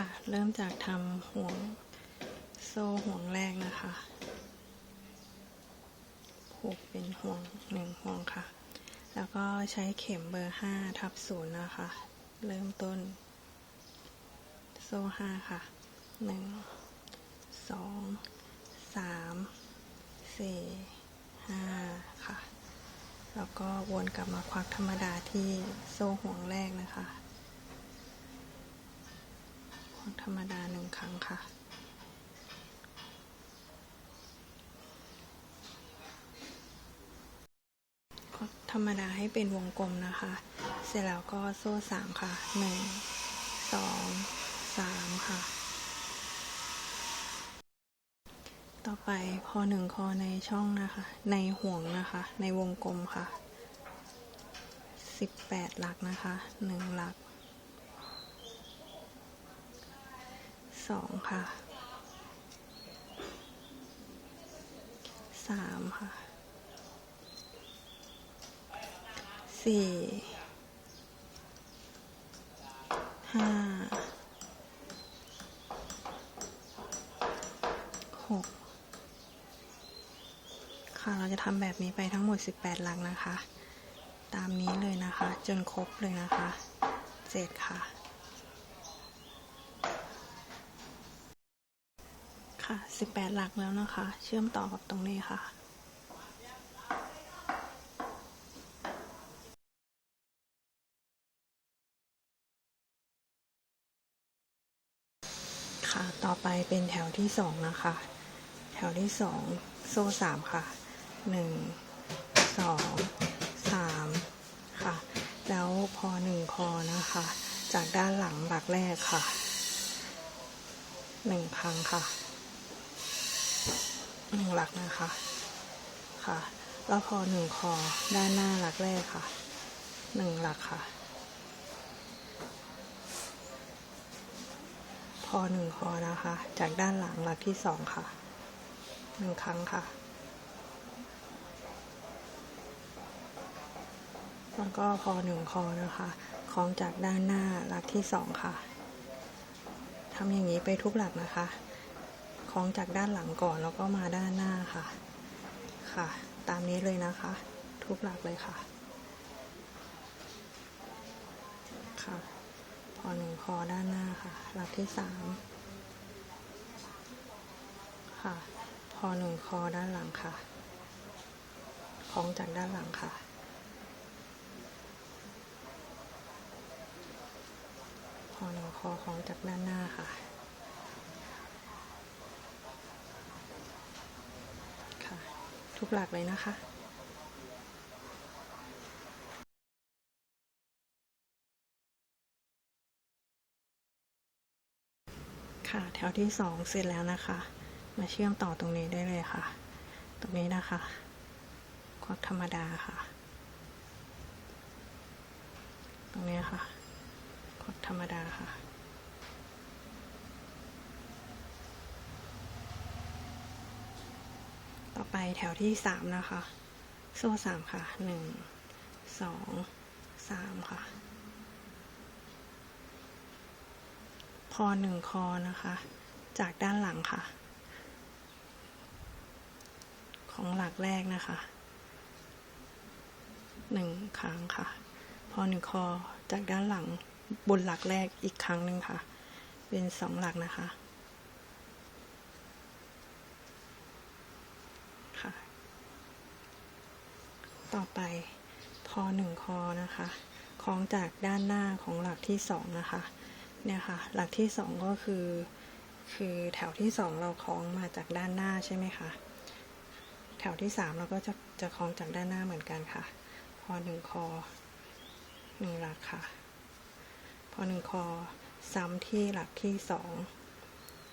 ค่ะ เริ่มจากทำห่วงโซ่ห่วงแรกนะคะผูกเป็นห่วงหนึ่งห่วงค่ะ แล้วก็ใช้เข็มเบอร์ห้าทับศูนย์นะคะ เริ่มต้น โซ่ห้าค่ะหนึ่งสองสามสี่ห้าค่ะ แล้วก็วนกลับมาควักธรรมดาที่โซ่ห่วงแรกนะคะ ธรรมดาหนึ่งครั้งค่ะธรรมดาให้เป็นวงกลมนะคะ เสร็จแล้วก็โซ่สามค่ะหนึ่งสองสามค่ะ ต่อไปคอหนึ่งคอในช่องนะคะ ในห่วงนะคะ ในวงกลมค่ะสิบแปดหลักนะคะหนึ่งหลัก สองค่ะสามค่ะสี่ห้าหกค่ะ เราจะทำแบบนี้ไปทั้งหมด 18 หลักนะคะ ตามนี้เลยนะคะ จนครบเลยนะคะ เจ็ดค่ะ ค่ะ 18 หลักแล้วนะคะ เชื่อมต่อกับตรงนี้ค่ะค่ะต่อไปเป็นแถวที่สองนะคะ แถวที่สองโซ่สามค่ะหนึ่งสองสามค่ะ แล้วพอหนึ่งคอนะคะ จากด้านหลังหลักแรกค่ะหนึ่งครั้งค่ะ หนึ่งหลักนะคะค่ะ แล้วพอหนึ่งคอด้านหน้าหลักแรกค่ะหนึ่งหลักค่ะ พอหนึ่งคอนะคะ จากด้านหลังหลักที่สองค่ะหนึ่งครั้งค่ะ แล้วก็พอหนึ่งคอนะคะคล้องจากด้านหน้าหลักที่สองค่ะทำอย่างนี้ไปทุกหลักนะคะ ล้องจากด้านหลังก่อนแล้วก็มาด้านหน้าค่ะ ค่ะ ตามนี้เลยนะคะ ทุกหลักเลยค่ะ ค่ะพอหนึ่งคอด้านหน้าค่ะ หลักที่สามค่ะพอหนึ่งคอด้านหลังค่ะคล้องจากด้านหลังค่ะ พอหนึ่งคอคล้องจากด้านหน้าค่ะค่ะ ทุกหลักเลยนะคะ ค่ะแถวที่สองเสร็จแล้วนะคะ มาเชื่อมต่อตรงนี้ได้เลยค่ะ ตรงนี้นะคะ ควักธรรมดาค่ะ ตรงนี้ค่ะ ควักธรรมดาค่ะ อไปแถวที่สามนะคะ โซ่สามค่ะหนึ่งสองสามค่ะพอหนึ่งคอนะคะ จากด้านหลังค่ะ ของหลักแรกนะคะหนึ่งครั้งค่ะ พอหนึ่งคอจากด้านหลังบนหลักแรกอีกครั้งหนึ่งค่ะ เป็นสองหลักนะคะ ต่อไปพอหนึ่งคอนะคะคล้องจากด้านหน้าของหลักที่สองนะคะเนี่ยค่ะ หลักที่สองก็คือ คือแถวที่สองเราคล้องมาจากด้านหน้าใช่ไหมคะแถวที่สามเราก็จะจะคล้องจากด้านหน้าเหมือนกันค่ะพอหนึ่งคอหนึ่งหลักค่ะ พอหนึ่งคอซ้ำที่หลักที่สอง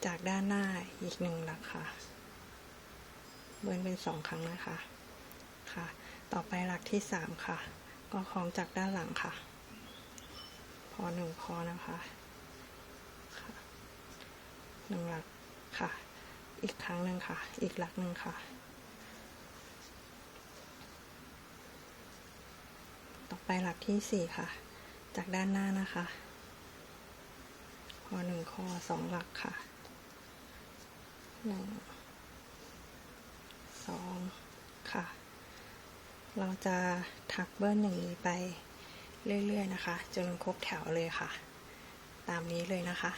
จากด้านหน้าอีกหนึ่งหลักค่ะ เบิร์นเป็นสองครั้งนะคะค่ะ ต่อไปหลักที่สามค่ะ ก็คล้องจากด้านหลังค่ะ พอหนึ่งคอนะคะค่ะหนึ่งหลักค่ะ อีกครั้งหนึ่งค่ะ อีกหลักหนึ่งค่ะ ต่อไปหลักที่สี่ค่ะ จากด้านหน้านะคะพอหนึ่งคอสองหลักค่ะหนึ่งสองค่ะ เราจะถักเบิ้ลอย่างนี้ไปเรื่อยๆนะคะ จนครบแถวเลยค่ะ ตามนี้เลยนะคะ